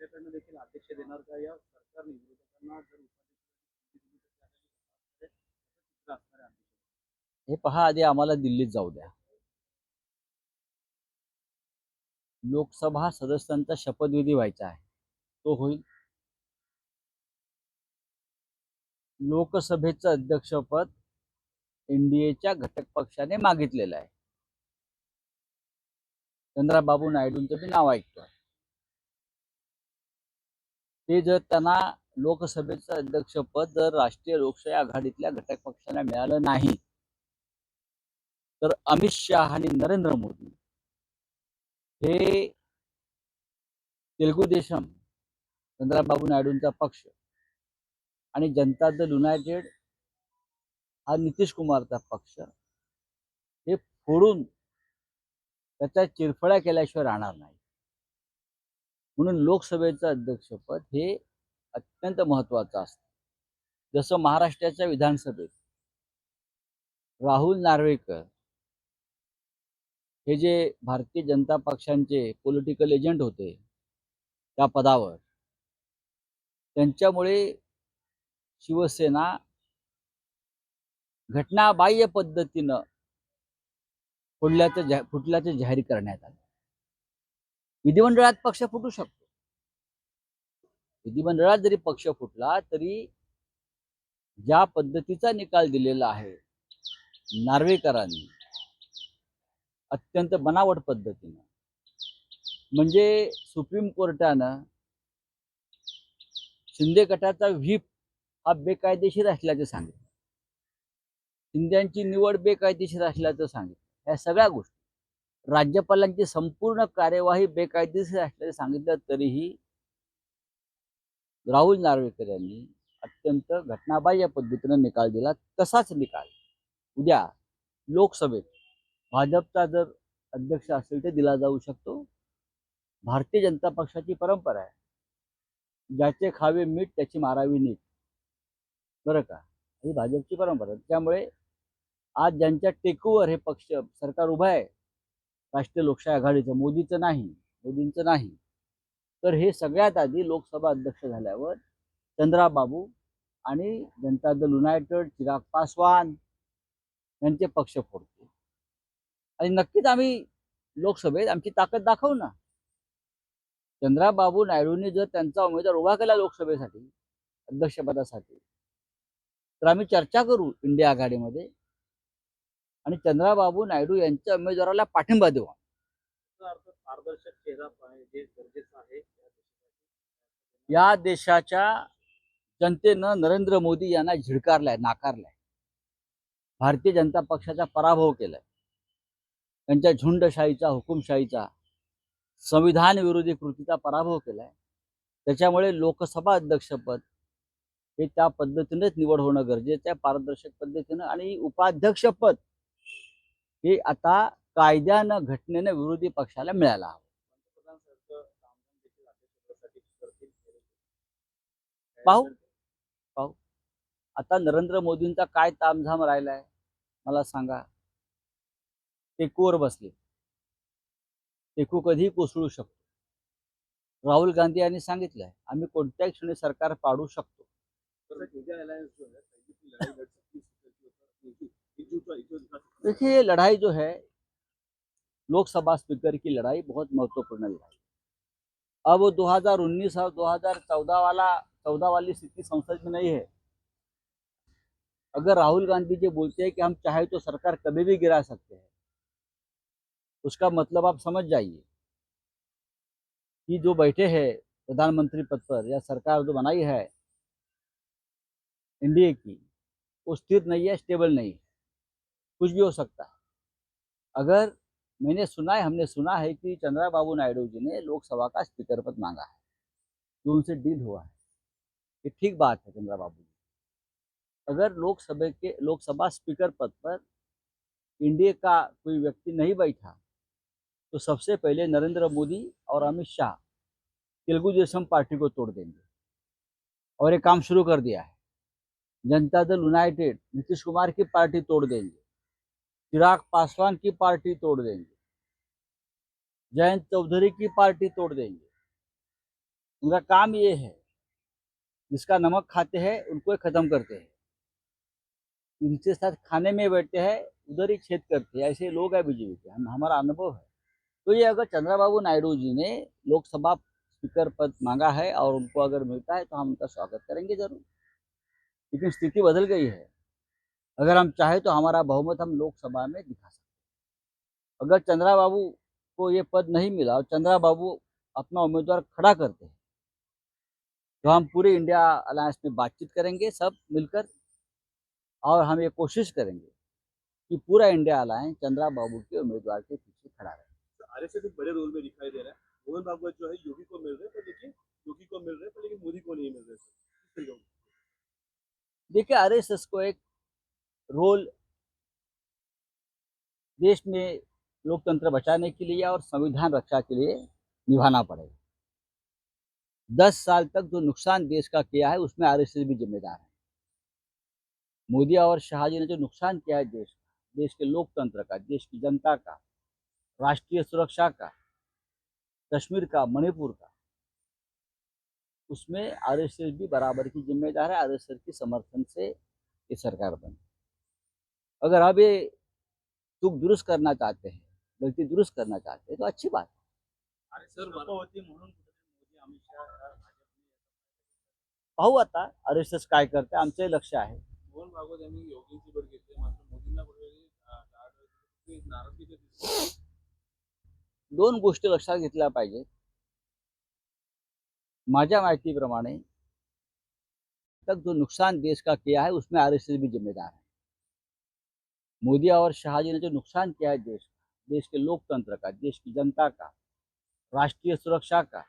आपल्याकडनं देखील अध्यक्ष देणार का? या सरकारने विरोधकांना जर हे पहा आधी आम्हाला दिल्लीत जाऊ द्या. लोकसभा सदस्यांचा शपथविधी व्हायचा आहे. तो होईल. लोकसभेचं अध्यक्षपद एनडीएच्या घटक पक्षाने मागितलेलं आहे. चंद्राबाबू नायडूंचं बी नाव ऐकतोय. ते जर त्यांना लोकसभेचं अध्यक्षपद जर राष्ट्रीय लोकशाही आघाडीतल्या घटक पक्षाला मिळालं नाही तर अमित शहा आणि नरेंद्र मोदी हे तेलगू देशम चंद्राबाबू नायडूंचा पक्ष आणि जनता दल युनायटेड हा नितीश कुमारचा पक्ष हे फोडून त्याच्या चिरफळ्या केल्याशिवाय राहणार नाही. म्हणून लोकसभेचं अध्यक्षपद हे अत्यंत महत्वाचं असतं. जसं महाराष्ट्राच्या विधानसभेत राहुल नार्वेकर हे जे भारतीय जनता पक्षांचे पॉलिटिकल एजंट होते त्या पदावर त्यांच्यामुळे शिवसेना घटनाबाह्य पद्धतीनं फुटल्याचं जा फुटल्याचं जाहीर करण्यात आलं. विधिमंडळात पक्ष फुटू शकतो. विधिमंडळात जरी पक्ष फुटला तरी ज्या पद्धतीचा निकाल दिलेला आहे नार्वेकरांनी अत्यंत बनावट पद्धतीनं म्हणजे सुप्रीम कोर्टानं शिंदे गटाचा व्हीप हा बेकायदेशीर असल्याचं सांगितलं. शिंद्यांची निवड बेकायदेशीर असल्याचं सांगितलं. ह्या सगळ्या गोष्टी राज्यपालांची संपूर्ण कार्यवाही बेकायदेशीर असल्याचे सांगितलं तरीही राहुल नार्वेकर यांनी अत्यंत घटनाबाह्य पद्धतीनं निकाल दिला. तसाच निकाल उद्या लोकसभेत भाजपचा जर अध्यक्ष असेल तर दिला जाऊ शकतो. भारतीय जनता पक्षाची परंपरा आहे. ज्याचे खावे मीठ त्याची मारावी नीट. बरं का? ही भाजपची परंपरा आहे. त्यामुळे आज ज्यांच्या टेकूवर हे पक्ष सरकार उभं आहे राष्ट्रीय लोकशाही आघाडीचं मोदीचं नाही मोदींचं नाही. तर हे सगळ्यात आधी लोकसभा अध्यक्ष झाल्यावर चंद्राबाबू आणि जनता दल युनायटेड चिराग पासवान यांचे पक्ष फोडतो आणि नक्कीच आम्ही लोकसभेत आमची ताकद दाखवू ना. चंद्राबाबू नायडूंनी जर त्यांचा उमेदवार उभा केला लोकसभेसाठी अध्यक्षपदासाठी तर आम्ही चर्चा करू इंडिया आघाडीमध्ये. आणि चंद्राबाबू नायडू यांच्या उमेदवाराला पाठिंबा देऊ याचा अर्थ पारदर्शक चेहरा पाहिजे गरजेचं आहे या देशाच्या जनतेनं नरेंद्र मोदी यांना झिडकारलाय नाकारलाय. भारतीय जनता पक्षाचा पराभव केलाय. त्यांच्या झुंडशाहीचा हुकुमशाहीचा संविधान विरोधी कृतीचा पराभव केलाय. त्याच्यामुळे लोकसभा अध्यक्षपद हे त्या पद्धतीनेच निवड होणं गरजेचं आहे पारदर्शक पद्धतीनं. आणि उपाध्यक्षपद हे आता कायद्यानं घटनेनं विरोधी पक्षाला मिळायला हवं. पाहू. पाहू. आता नरेंद्र मोदींचा काय तामझाम राहिलाय मला सांगा. टेकूवर बसले. टेकू कधीही कोसळू शकतो. राहुल गांधी यांनी सांगितलंय आम्ही कोणत्याही क्षणी सरकार पाडू शकतो. देखिए, ये लड़ाई जो है, लोकसभा स्पीकर की लड़ाई बहुत महत्वपूर्ण लड़ाई अब 2019 और 2014 वाला, चौदह वाली स्थिति संसद में नहीं है। अगर राहुल गांधी जी बोलते हैं कि हम चाहे तो सरकार कभी भी गिरा सकते हैं, उसका मतलब आप समझ जाइए कि जो बैठे हैं प्रधानमंत्री पद पर या सरकार जो बनाई है, एनडीए की, वो स्थिर नहीं है, स्टेबल नहीं है। कुछ भी हो सकता है। अगर मैंने सुना है, हमने सुना है कि चंद्रा बाबू नायडू जी ने लोकसभा का स्पीकर पद मांगा है, जो उनसे डील हुआ है, ये ठीक बात है चंद्रा बाबू जी। अगर लोकसभा के, लोकसभा स्पीकर पद पर इंडिया का कोई व्यक्ति नहीं बैठा तो सबसे पहले नरेंद्र मोदी और अमित शाह तेलुगु देशम पार्टी को तोड़ देंगे। और ये काम शुरू कर दिया है, जनता दल यूनाइटेड नीतीश कुमार की पार्टी तोड़ देंगे। चिराग पासवान की पार्टी तोड़ देंगे। जयंत चौधरी की पार्टी तोड़ देंगे। उनका काम ये है, जिसका नमक खाते हैं, उनको खत्म करते हैं। जिनके साथ खाने में बैठते हैं, उधर ही छेद करते हैं। ऐसे लोग हैं बीजेपी के, हम, हमारा अनुभव है। तो ये अगर चंद्रबाबू नायडू जी ने लोकसभा स्पीकर पद मांगा है और उनको अगर मिलता है तो हम उनका स्वागत करेंगे ज़रूर। लेकिन स्थिति बदल गई है। अगर हम चाहे तो हमारा बहुमत हम लोकसभा में दिखा सकते अगर चंद्रा बाबू को ये पद नहीं मिला और चंद्रा बाबू अपना उम्मीदवार खड़ा करते हैं तो हम पूरे इंडिया अलायंस में बातचीत करेंगे सब मिलकर और हम ये कोशिश करेंगे कि पूरा इंडिया अलायंस चंद्रा बाबू के उम्मीदवार के पीछे खड़ा रहे। आरएसएस एक बड़े रोल में दिखाई दे रहा है। मोहन भागवत जो है योगी को मिल रहे हैं पर लेकिन योगी को मिल रहे हैं पर लेकिन मोदी को नहीं मिल रहे? देखिए आरएसएस को एक रोल देश में लोकतंत्र बचाने के लिए और संविधान रक्षा के लिए निभाना पड़ेगा। दस साल तक जो नुकसान देश का किया है, उसमें आरएसएस भी जिम्मेदार है। मोदी और शाह जी ने जो नुकसान किया है देश का, देश के लोकतंत्र का, देश की जनता का, राष्ट्रीय सुरक्षा का, कश्मीर का, मणिपुर का, उसमें आरएसएस भी बराबर की जिम्मेदार है आरएसएस के समर्थन से ये सरकार बनी। अगर अब ये चूक दुरुस्त करना चाहते हैं गलती दुरुस्त करना चाहते हैं तो अच्छी बात है। पाहू आता आरएसएस काय करते आमचंही लक्ष आहे. दोन गोष्टी लक्षात घेतल्या पाहिजेत. माझ्या माहितीप्रमाणे तक जो नुकसान देश का किया है उसमें आरएसएस भी जिम्मेदार है। मोदी और शाहजी ने जो नुकसान किया है देश का देश के लोकतंत्र का देश की जनता का राष्ट्रीय सुरक्षा का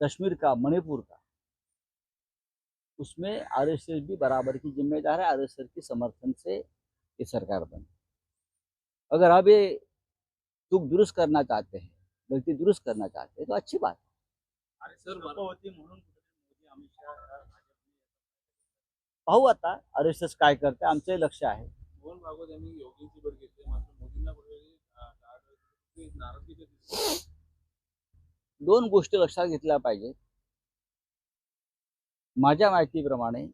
कश्मीर का मणिपुर का उसमें आरएसएस भी बराबर की जिम्मेदार है आरएसएस के समर्थन से ये सरकार बनी अगर अब ये चूक दुरुस्त करना चाहते हैं गलती दुरुस्त करना चाहते हैं तो अच्छी बात है। पाहू आता आरएसएस काय करते आमचंही लक्ष आहे। दोन भागवत यांनी योगींची भेट घेतली. मात्र मोदींना कुठेतरी दोन गोष्टी लक्षात घेतल्या पाहिजेत. माझ्या माहितीप्रमाणे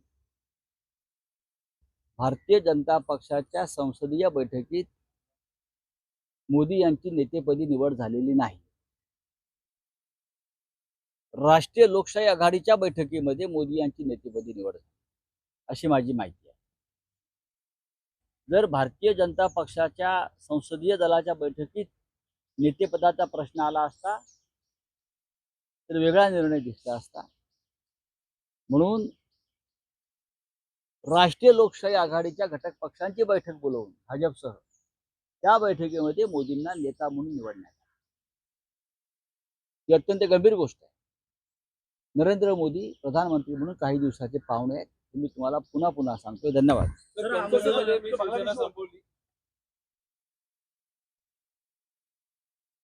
भारतीय जनता पक्षाच्या संसदीय बैठकीत मोदी यांची नेतेपदी निवड झालेली नाही. राष्ट्रीय लोकशाही आघाडीच्या बैठकीमध्ये मोदी यांची नेतेपदी निवड झाली. अशी माझी माहिती आहे. जर भारतीय जनता पक्षाच्या संसदीय दलाच्या बैठकीत नेतेपदाचा प्रश्न आला असता तर वेगळा निर्णय दिसला असता. म्हणून राष्ट्रीय लोकशाही आघाडीच्या घटक पक्षांची बैठक बोलवून भाजपसह त्या बैठकीमध्ये मोदींना नेता म्हणून निवडण्यात ही अत्यंत गंभीर गोष्ट आहे. नरेंद्र मोदी प्रधानमंत्री म्हणून काही दिवसाचे पाहुणे आहेत. मी तुम्हाला पुन्हा पुन्हा सांगतोय. धन्यवाद.